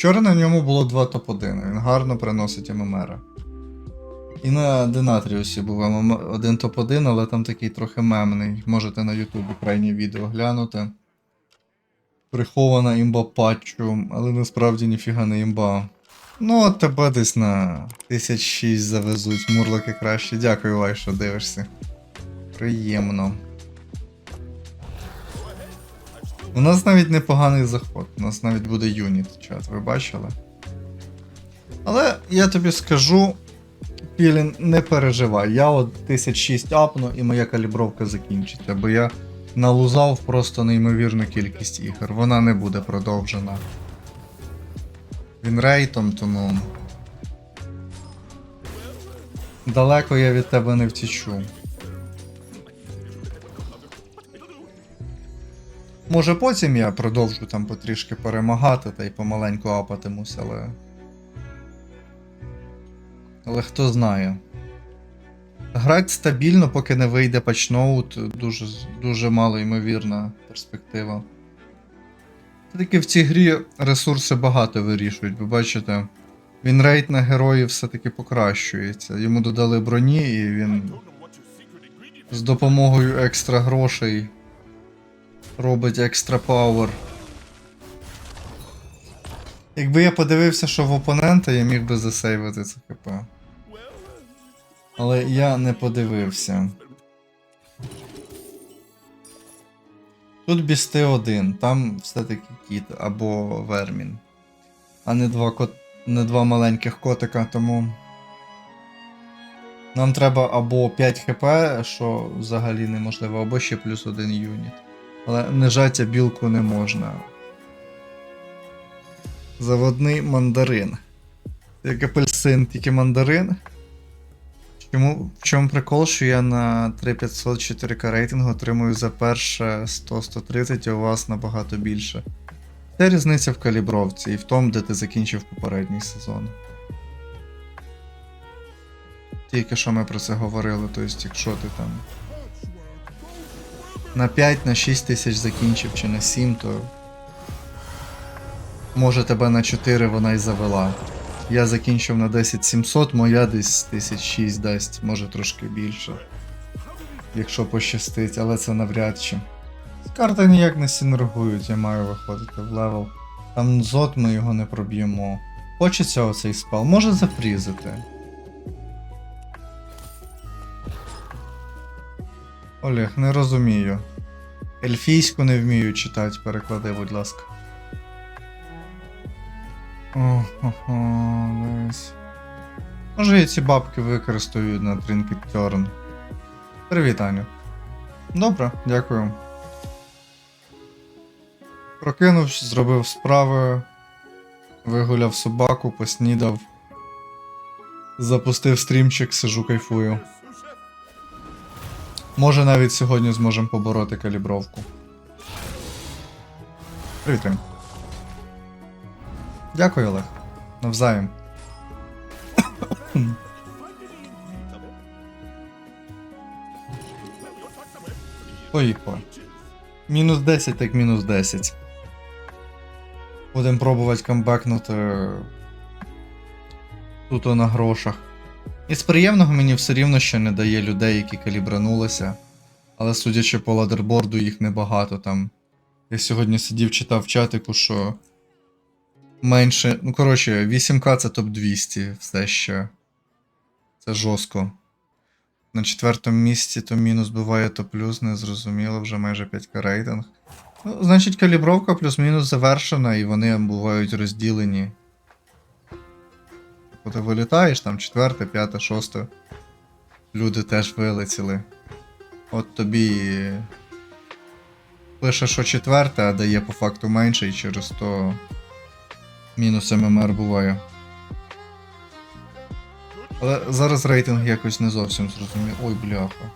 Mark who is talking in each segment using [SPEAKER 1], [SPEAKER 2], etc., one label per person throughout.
[SPEAKER 1] Вчора на ньому було 2 топ-1, він гарно приносить ММР. І на Денатріусі був один топ-1, але там такий трохи мемний. Можете на Ютубі крайнє відео глянути. Прихована імба патчу, але насправді ніфіга не імба. Ну, от тебе десь на 1006 завезуть, мурлики краще. Дякую, Лай, що дивишся. Приємно. У нас навіть непоганий заход. У нас навіть буде юніт чат, ви бачили? Але я тобі скажу, Пілін, не переживай. Я от 1006 апну і моя калібровка закінчиться, бо я налузав просто неймовірну кількість ігор. Вона не буде продовжена. Він рейтом, тому. Далеко я від тебе не втічу. Може потім я продовжу там потрішки перемагати та й помаленьку апатимусь, але. Але хто знає. Грати стабільно, поки не вийде патчноут, дуже, дуже мало ймовірна перспектива. Все-таки в цій грі ресурси багато вирішують, ви бачите, він рейд на героїв все-таки покращується. Йому додали броні, і він з допомогою екстра грошей робить екстра пауер. Якби я подивився, що в опонента, я міг би засейвити це ХП. Але я не подивився. Тут бісти один, там все-таки кіт або вермін. А не два, кот... не два маленьких котика, тому. Нам треба або 5 хп, що взагалі неможливо, або ще плюс один юніт. Але нажаття білку не можна. Заводний мандарин. Як апельсин, тільки мандарин. Чому, в чому прикол, що я на 3500 4К рейтингу отримую за перше 100-130, а у вас набагато більше. Це різниця в калібровці і в тому, де ти закінчив попередній сезон. Тільки що ми про це говорили, тобто, якщо ти там на 5 на 6 тисяч закінчив чи на 7, то може тебе на 4 вона й завела. Я закінчив на 10 700, моя десь 1006 дасть, може трошки більше. Якщо пощастить, але це навряд чи. Карти ніяк не синергують, я маю виходити в левел. Там зот ми його не проб'ємо. Хочеться оцей спел, може зафрізити. Олег, не розумію. Ельфійську не вмію читати, переклади, будь ласка. Ого, десь. Може я ці бабки використаю на Turn. Привіт, Аню. Добре, дякую. Прокинувся, зробив справи, вигуляв собаку, поснідав. Запустив стрімчик, сижу кайфую. Може навіть сьогодні зможемо побороти калібровку. Привіт, Рим. Дякую, Олег. Навзаєм. Поїхали. Мінус 10, так мінус 10. Будемо пробувати камбекнути тут на грошах. Із приємного мені все рівно ще не дає людей, які калібранулися. Але судячи по ладерборду, їх небагато там. Я сьогодні сидів, читав в чатику, що менше. Ну, коротше, 8К це топ-200 все ще. Це жорстко. На четвертому місці то мінус буває, то плюс, незрозуміло, вже майже 5К рейтинг. Ну, значить, калібровка плюс-мінус завершена, і вони бувають розділені. Коли вилітаєш, там четверте, п'яте, шосте. Люди теж вилетіли. От тобі пише, що четверте, а дає по факту менше, і через то мінус ММР буває. Але зараз рейтинг якось не зовсім зрозумів. Ой, бляха.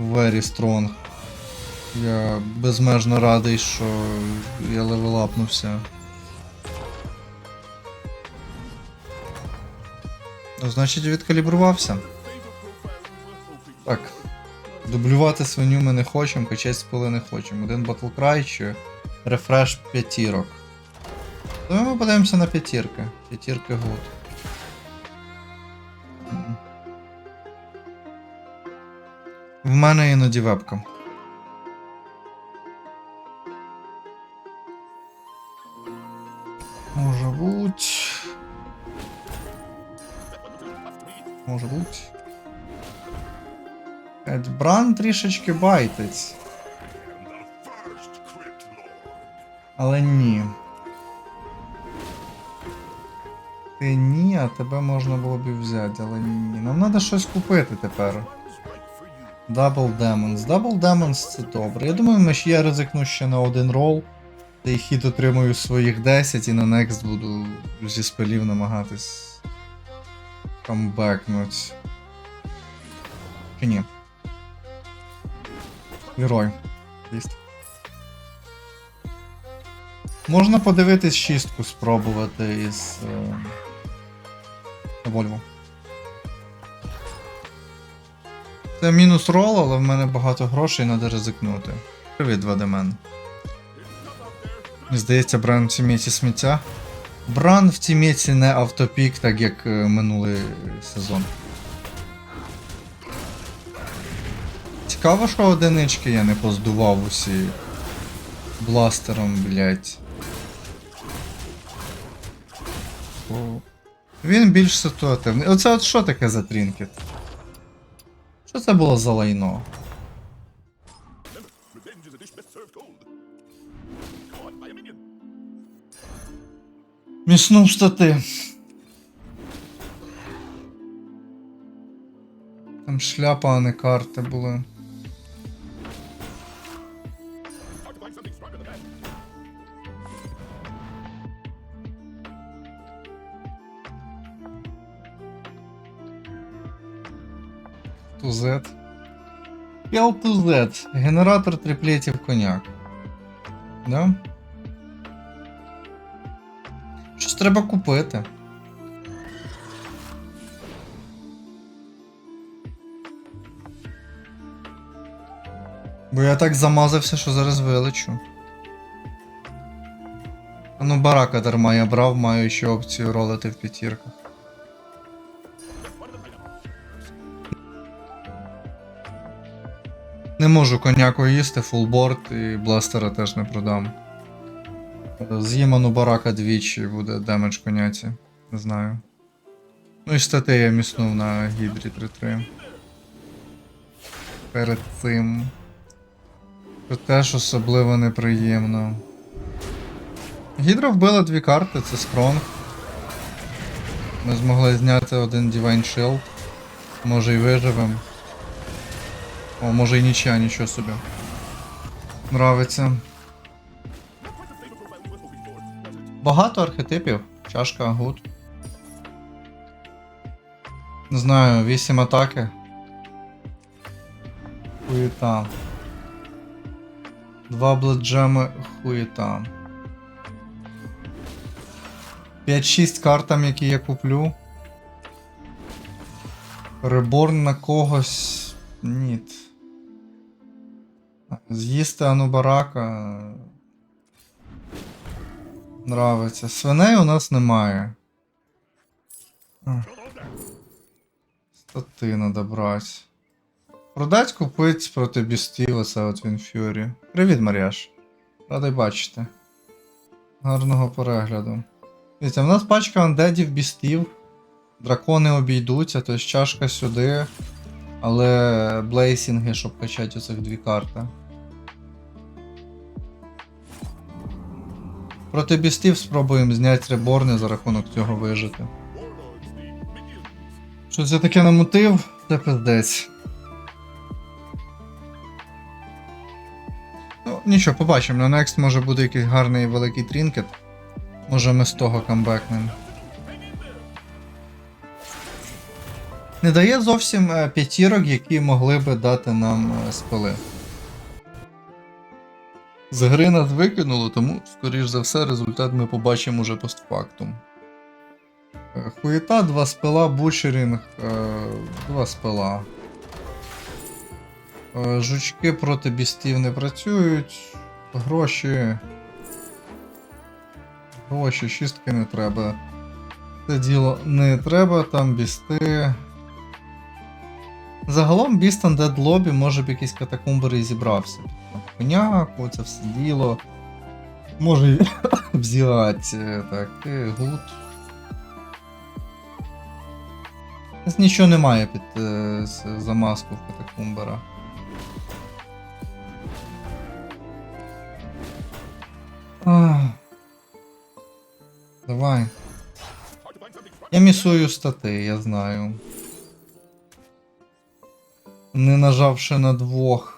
[SPEAKER 1] Very strong. Я безмежно радий, що я левелапнувся. Значить, відкалібрувався. Так. Дублювати свиню ми не хочемо, качати спили не хочемо. Один Cry чи рефреш п'ятірок. Давай ми подивимося на п'ятірки. П'ятірки гуд. В мене іноді вебка. Може бути. Може бути. Бран трішечки байтить. Але ні. Ти ні, а тебе можна було б і взяти, але ні. Нам треба щось купити тепер. Double Demons. Double Demons це добре. Я думаю, ми ж я ризикну ще на один рол. Та й хід отримую своїх 10 і на next буду зі спелів намагатись камбекнуть. Чи ні? Герой. Ліст. Можна подивитись шістку спробувати із е... Вольво. Це мінус рол, але в мене багато грошей, треба ризикнути. Привіт. Мені здається, цій місці сміття. Бран в цій місці не автопік, так як е, минулий сезон. Цікаво, що одинички я не поздував усі бластером, блять. Він більш ситуативний. Оце от що таке за трінкет? Що це було за лайно? Міснув стати. Там шляпа, а не карти були.
[SPEAKER 2] To than.
[SPEAKER 1] Тузет. Пел Тузет. Генератор триплетів коняк. Да? Щось треба купити. Бо я так замазався, що зараз вилечу. Ну барака дарма я брав, маю ще опцію ролити в п'ятірках. Не можу коняку їсти, фулборд і бластера теж не продам. З'їм ану барака двічі буде демедж коняці. Не знаю. Ну і стати я міснув на гідрі 3-3. Перед цим. Це теж особливо неприємно. Гідра вбила дві карти, це скронг. Ми змогли зняти один Divine Shield. Може і виживем. О, може і нічия, нічого собі. Нравиться. Багато архетипів. Чашка, гуд. Не знаю, 8 атаки. Хуєта. Два бледжеми хуєта. 5-6 картам, які я куплю. Реборн на когось. Ніт. З'їсти Анубарака. Нравиться. Свиней у нас немає. Стати надо брати. Продать купить проти бістів, оце от він Фюрі. Привіт, Маріаш. Радий бачити. Гарного перегляду. Дивіться, в нас пачка андедів бістів. Дракони обійдуться, тобто чашка сюди. Але блейсінги, щоб качати оцих дві карти. Проти бістів спробуємо зняти реборни за рахунок цього вижити. Що це таке намутив? Це пиздець. Ну, нічого, побачимо. На Next може буде якийсь гарний великий трінкет. Може ми з того камбекнемо. Не дає зовсім е, п'ятірок, які могли би дати нам е, спили. З гри нас викинуло, тому, скоріш за все, результат ми побачимо уже постфактум. Е, Хуєта, два спила, бучерінг, е, два спила. Е, Жучки проти бістів не працюють. Гроші. Гроші, шістки не треба. Це діло не треба там бісти. Загалом біст Undead Lobby, може б якийсь катакумбер і зібрався. Коняку, це все діло. Може взяти. Так, ти гуд. Нічого немає під е, замазку в катакумбера. Давай. Я місую стати, я знаю. Не нажавши на двох.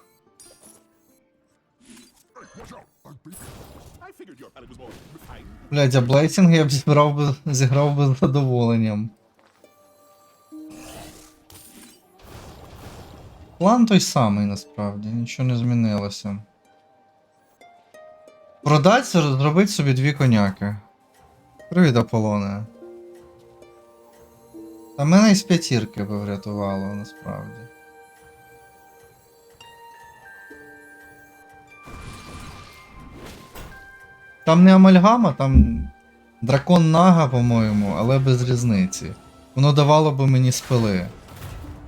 [SPEAKER 1] Блядь, а Блейсінг я б зіграв би, зіграв би з задоволенням. План той самий насправді, нічого не змінилося. Продать, зробити собі дві коняки. Привіт, Аполлоне. Та мене із п'ятірки би врятувало насправді. Там не амальгама, там дракон Нага, по-моєму, але без різниці. Воно давало би мені спили.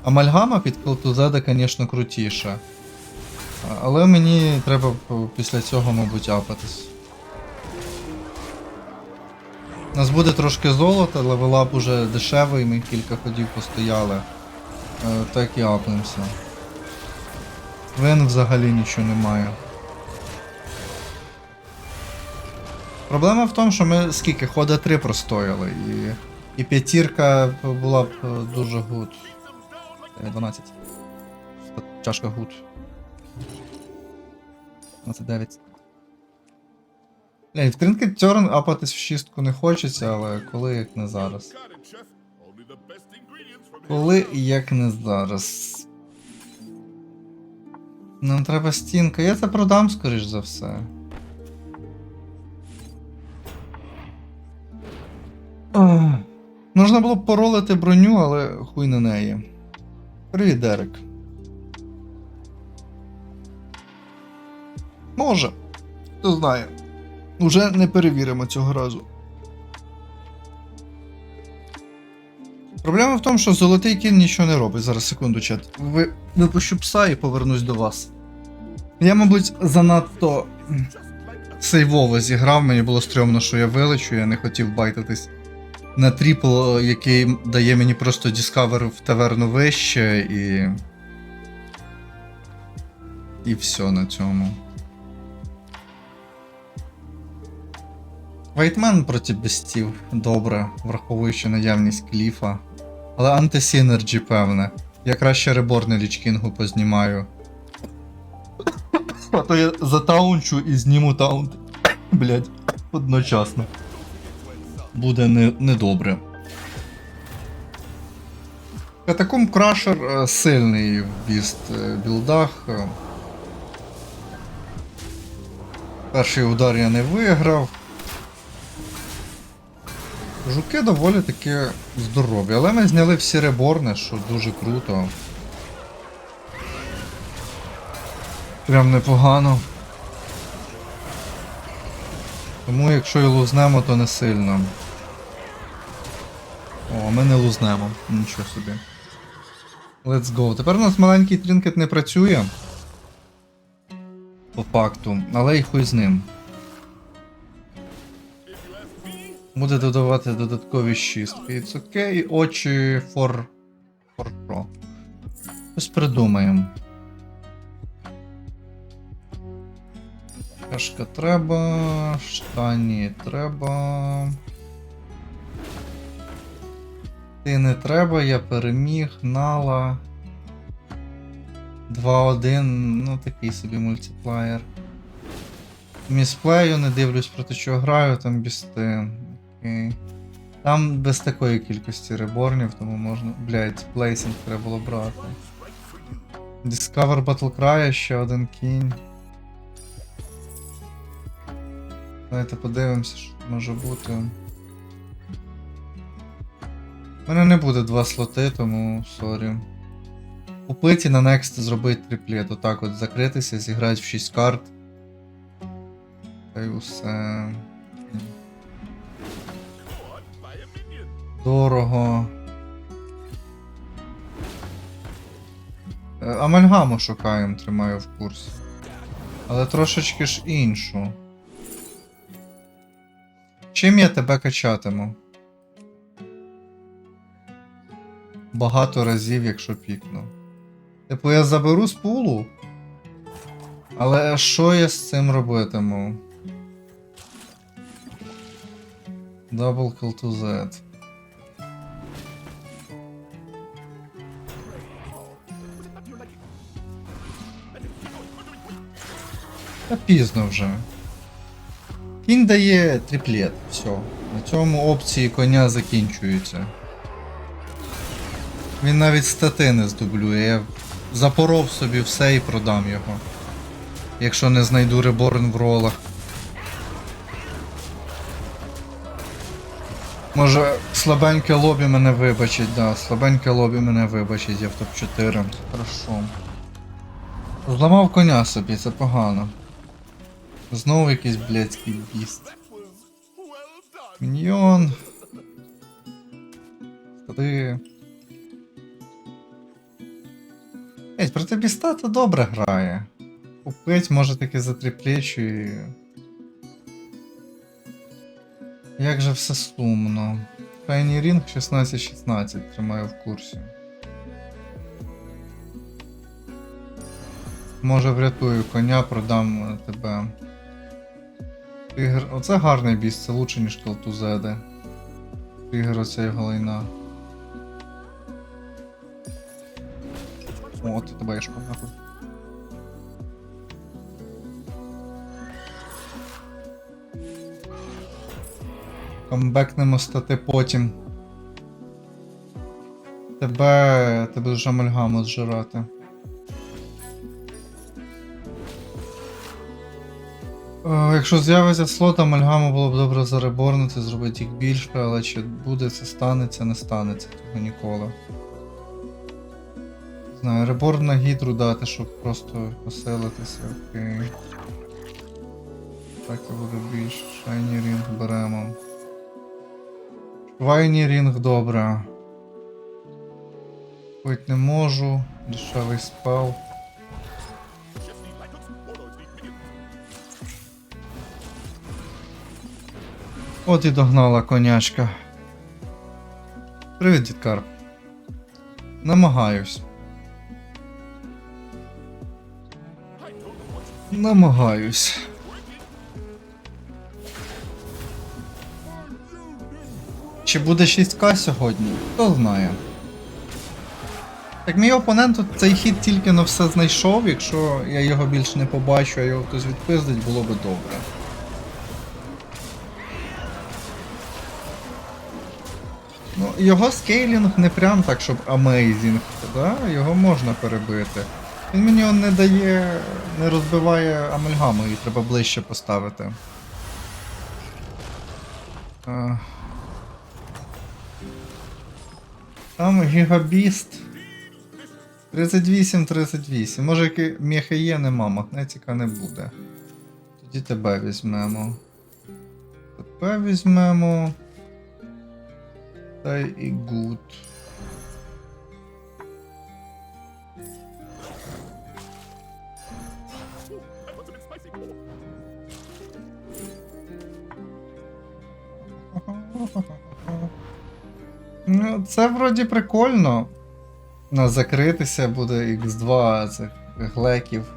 [SPEAKER 1] Амальгама під Келтузеда, звісно, крутіша. Але мені треба після цього, мабуть, апатись. У нас буде трошки золота, левелап уже дешевий, ми кілька ходів постояли. Е, Так і апнемося. Вен взагалі нічого немає. Проблема в тому, що ми скільки хода 3 простояли, і, і п'ятірка була б е, дуже гуд. Е, 12. Ста- Чашка гуд. 29. Блін, в Тринкет Терн апатись в шістку не хочеться, але коли як не зараз. Коли як не зараз. Нам треба стінка. Я це продам, скоріш за все. Можна було б поролити броню, але хуй на неї. Привіт, Дерек. Може. Хто знає. Уже не перевіримо цього разу. Проблема в тому, що золотий кін нічого не робить. Зараз секунду, чат. Ви випущу пса і повернусь до вас. Я, мабуть, занадто сейвово зіграв, мені було стрьомно, що я вилечу, я не хотів байтитись на тріпл, який дає мені просто Discover в таверну вище і. І все на цьому. Вайтмен проти бестів добре, враховуючи наявність кліфа. Але антисінерджі, певне. Я краще реборни лічкінгу познімаю. А то я затаунчу і зніму таунт. Блять, одночасно. Буде не, недобре. Катаком Крашер е, сильний в біст е, білдах. е. Перший удар я не виграв. Жуки доволі таки здорові, але ми зняли всі реборни, що дуже круто. Прям непогано. Тому якщо і лузнемо, то не сильно. О, ми не лузнемо. Нічого собі. Let's go. Тепер у нас маленький трінкет не працює. По факту, але й хуй з ним. Буде додавати додаткові шістки. It's окей, очі for. for pro. Щось придумаємо. Кашка треба, штані треба. Ти не треба, я переміг, нала. 2-1, ну такий собі мультиплеєр. Місплею не дивлюсь проти чого граю, там бісти. Окей. Там без такої кількості реборнів, тому можна. Блять, плейсинг треба було брати. Discover Battlecry, ще один кінь. Давайте подивимося, що може бути. У мене не буде два слоти, тому сорі. Купити на Next зробити триплет. Отак от закритися, зіграти в 6 карт. Та й усе. Дорого. Е, Амальгаму шукаємо, тримаю в курсі. Але трошечки ж іншу. Чим я тебе качатиму? Багато разів, якщо пікну. Типу, я заберу з пулу. Але що я з цим робитиму? Double kill to Z. Та пізно вже. Кінь дає триплет. Все. На цьому опції коня закінчуються. Він навіть стати не здублює. Я запоров собі все і продам його. Якщо не знайду реборн в ролах. Може, слабеньке лобі мене вибачить, да, слабеньке лобі мене вибачить, я в топ-4. Хорошо. Зламав коня собі, це погано. Знову якийсь блядський біст. Міньйон. Три. Ей, проти біста то добре грає. Купить, може таки за три плечі. і- Як же все сумно. Файні рінг 16-16, тримаю в курсі. Може врятую коня, продам тебе. Тигр. Оце гарний біс, це лучше, ніж Калтузеди. Тигр оця його лайна. О, тебе є нахуй. Камбекнемо стати потім. Тебе. Тебе вже амальгаму зжирати. Е, Якщо з'явиться слот, амальгаму було б добре зареборнити, зробити їх більше, але чи буде це станеться, не станеться того ніколи. Знаю, реборн на гідру дати, щоб просто посилитися, окей. Так і буде більше. Шайні рінг беремо. Вайні рінг добре. Хоч не можу. Дешевий
[SPEAKER 2] minions.
[SPEAKER 1] От і догнала конячка. Привіт, дідкар. Намагаюсь. Намагаюсь. Чи буде 6К сьогодні? Хто знає. Так мій опонент тут цей хід тільки на все знайшов, якщо я його більше не побачу, а його хтось відпиздить, було би добре. Ну, його скейлінг не прям так, щоб амейзінг, да? його можна перебити. Він мені он не дає, не розбиває амальгаму, її треба ближче поставити. Е. Там гігабіст. 38-38. Може мехи є, нема, магнетика не буде. Тоді тебе візьмемо. Тебе візьмемо. Та й і гуд. Це вроді прикольно. Ну, закритися буде X2 цих глеків.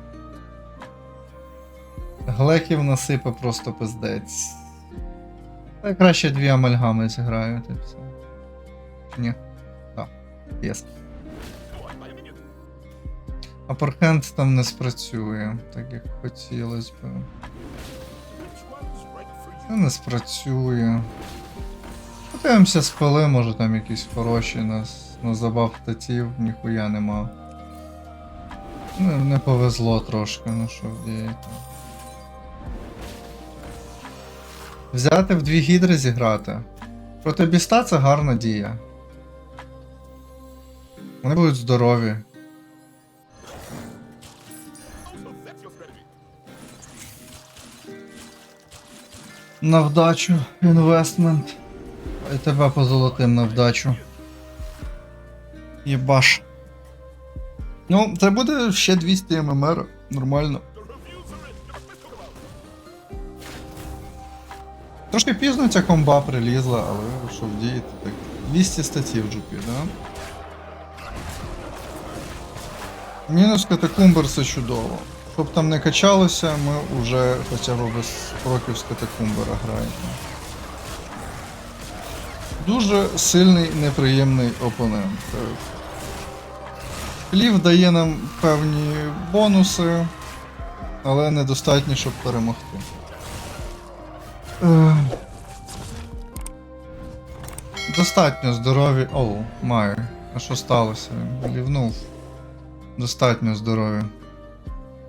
[SPEAKER 1] Глеків насипе просто пиздець. Та краще дві амальгами зіграю, та й все. Ні? Так. Єс. Апорхенд там не спрацює, так як хотілося б. Це не спрацює. Подивимося спили, може там якісь хороші на, с- на забав татів, ніхуя нема. Не, не повезло трошки, ну що вдіяти. Взяти в дві гідри зіграти. Проти біста це гарна дія. Вони будуть здорові. На вдачу, інвестмент. І тебе по золотим на вдачу. Єбаш. Ну, це буде ще 200 ММР. Нормально. Трошки пізно ця комба прилізла, але що вдіяти так. 200 статів джупі, да? Мінус катакумбер це чудово. Щоб там не качалося, ми вже хоча б без кроків з катакумбера граємо. Дуже сильний неприємний опонент. Клів дає нам певні бонуси, але недостатньо, щоб перемогти. Е, Достатньо здорові. Оу, маю. А що сталося? Лівнув. Достатньо здорові.